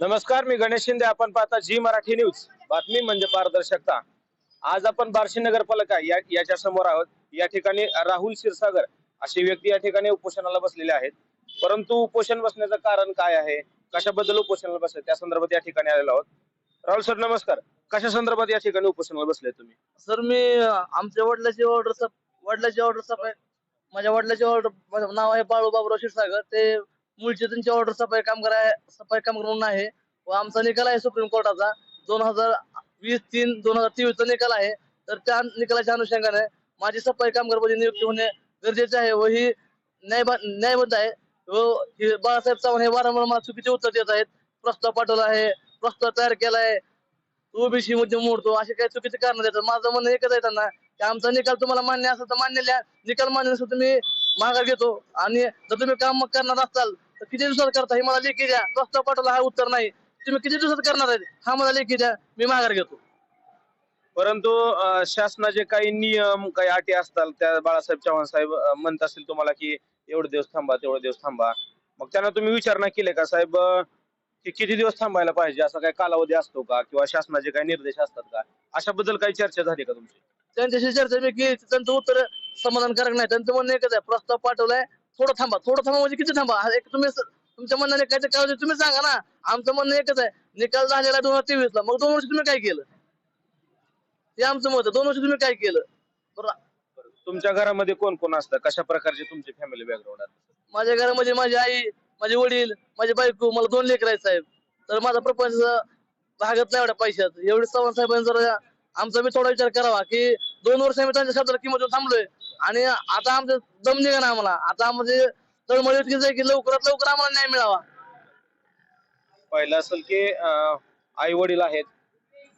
नमस्कार मी गणेश शिंदे. आपण पाहता जी मराठी न्यूज. बातमी म्हणजे पारदर्शकता. आज आपण बार्शी नगरपालिका या याच्या समोर आहोत. या ठिकाणी राहुल क्षीरसागर अशी व्यक्ती या ठिकाणी उपोषणाला बसलेले आहेत. परंतु उपोषण बसण्याचं कारण काय आहे? कशाबद्दल उपोषणाला बसले? त्या संदर्भात या ठिकाणी आलेलो आहोत. राहुल सर नमस्कार. कशा संदर्भात या ठिकाणी उपोषणाला बसले तुम्ही? सर मी आमच्या वडिलाची ऑर्डर वडिलाची ऑर्डर सफाई माझ्या वडिलाची ऑर्डर नाव आहे बाळू बाबूराव क्षीरसागर. ते मूळचे त्यांची ऑर्डर सफाई कामगार आहे सफाई कामगार म्हणून आहे. व आमचा निकाल आहे सुप्रीम कोर्टाचा. दोन हजार वीस तीन दोन हजार तेवीसचा निकाल आहे. तर त्या निकालाच्या अनुषंगाने माझी सफाई कामगार नियुक्ती होणे गरजेचे आहे व ही न्याय न्यायबद्ध आहे. व हे बाळासाहेब चव्हाण हे वारंवार मला चुकीचे उत्तर देत आहेत. प्रस्ताव पाठवला आहे प्रस्ताव तयार केला आहे. ओबीसी मध्ये मोडतो असे काही चुकीचे कारण देतात. माझं म्हणणं एकच आहे त्यांना की आमचा निकाल तुम्हाला मान्य असेल तर मान्य लिहा. निकाल मान्य नसेल तर मी माघार घेतो. आणि जर तुम्ही काम करणार असाल तर किती दिवसात करता? हे मला लेखी द्या. प्रस्ताव पाठवला हा उत्तर नाही. तुम्ही किती दिवसात करणार आहे? हा मला लेखी द्या. मी माघार घेतो. परंतु अं, शासनाचे काही नियम काही अटी असतात त्या बाळासाहेब चव्हाण साहेब अं, म्हणत असतील तुम्हाला की एवढे दिवस थांबा तेवढे दिवस थांबा. मग त्यांना तुम्ही विचारणा केले का साहेब अं, की किती दिवस थांबायला पाहिजे? असा काही कालावधी असतो का? किंवा शासनाचे काही निर्देश असतात का? अशाबद्दल काही चर्चा झाली का तुमची? त्यांच्याशी चर्चा मी केली त्यांचं उत्तर समाधानकारक नाही. त्यांचं म्हणणं एकच आहे. प्रस्ताव पाठवलाय थोडं थांबा थोडं थांबा म्हणजे किती थांबा? एक तुम्ही तुमच्या म्हणण्याने काय काय तुम्ही सांगा ना. आमचं म्हणणं एकच आहे निकाल झालेला दोन हजार तेवीस ला मग दोन वर्ष तुम्ही काय केलं? हे आमचं मत आहे दोन वर्ष तुम्ही काय केलं? बरं तुमच्या घरामध्ये कोण कोण असतं? कशा प्रकारचे तुमचे फॅमिली बॅकग्राऊंड माझ्या घरामध्ये माझी आई माझे वडील माझी बायको मला दोन लेकर आहेत साहेब. तर माझा प्रपंच भागत नाही एवढ्या पैशात. एवढे चव्हाण साहेबांनी जर आमचा बी थोडा विचार करावा की दोन वर्ष आम्ही त्यांच्या शब्दाला किंमत देऊन थांबलोय. आणि आता आमचं दम निघा ना आम्हाला. आता म्हणजे तळमळ इतकी की लवकरात लवकर आम्हाला न्याय मिळावा. पहिलं असेल की आई वडील आहेत.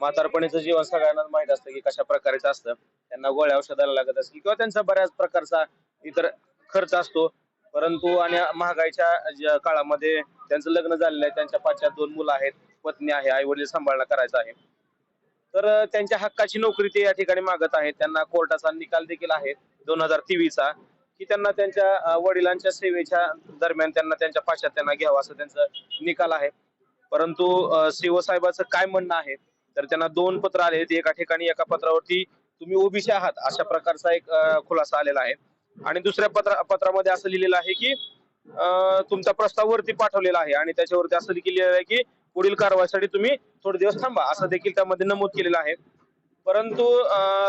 म्हातारपणीचं जीवन सगळ्यांना माहीत असतं की कशा प्रकारेचं असतं. त्यांना गोळ्या औषधाला लागत असेल किंवा त्यांचा बऱ्याच प्रकारचा इतर खर्च असतो. परंतु आणि महागाईच्या ज्या काळामध्ये त्यांचं लग्न झालेलं आहे. त्यांच्या पाच्यात दोन मुलं आहेत. पत्नी आहे. आई वडील सांभाळणं करायचं आहे. तर त्यांच्या हक्काची नोकरी ते या ठिकाणी मागत आहेत. त्यांना कोर्टाचा निकाल देखील आहे. दोन हजार तेवीसचा की त्यांना त्यांच्या वडिलांच्या सेवेच्या दरम्यान त्यांना त्यांच्या पाशात त्यांना घ्यावं असं त्यांचं निकाल आहे. परंतु शिवसाहेबाचं काय म्हणणं आहे? तर त्यांना दोन पत्र आले आहेत. एका ठिकाणी एका पत्रावरती तुम्ही ओबीसी आहात अशा प्रकारचा एक खुलासा आलेला आहे. आणि दुसऱ्या पत्र पत्रामध्ये असं लिहिलेलं आहे की तुमचा प्रस्ताव वरती पाठवलेला आहे. आणि त्याच्यावरती असं देखील लिहिलेलं आहे की पुढील कारवाईसाठी तुम्ही थोडे दिवस थांबा असं देखील त्यामध्ये नमूद केलेलं आहे. परंतु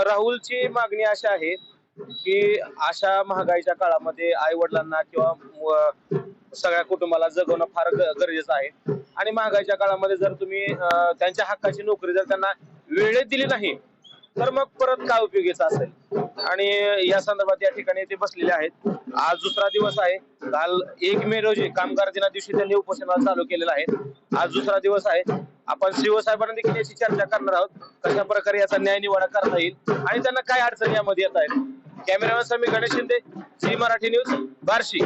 राहुलची मागणी अशी आहे की अशा महागाईच्या काळामध्ये आई वडिलांना किंवा सगळ्या कुटुंबाला जगवणं फार गरजेचं आहे. आणि महागाईच्या काळामध्ये जर तुम्ही त्यांच्या हक्काची नोकरी जर त्यांना वेळेत दिली नाही तर मग परत काय उपयोगीचं असेल? आणि या संदर्भात या ठिकाणी ते बसलेले आहेत. आज दुसरा दिवस आहे. काल एक मे रोजी कामगार दिना दिवशी त्यांनी उपोषणाला चालू केलेलं आहे. आज दुसरा दिवस आहे. आपण सीओ साहेबांना देखील याची चर्चा करणार आहोत. कशा प्रकारे याचा न्याय निवाडा करता येईल आणि त्यांना काय अडचणी यामध्ये येत आहेत? कॅमेरामॅन समी गणेश शिंदे झी मराठी न्यूज बार्शी.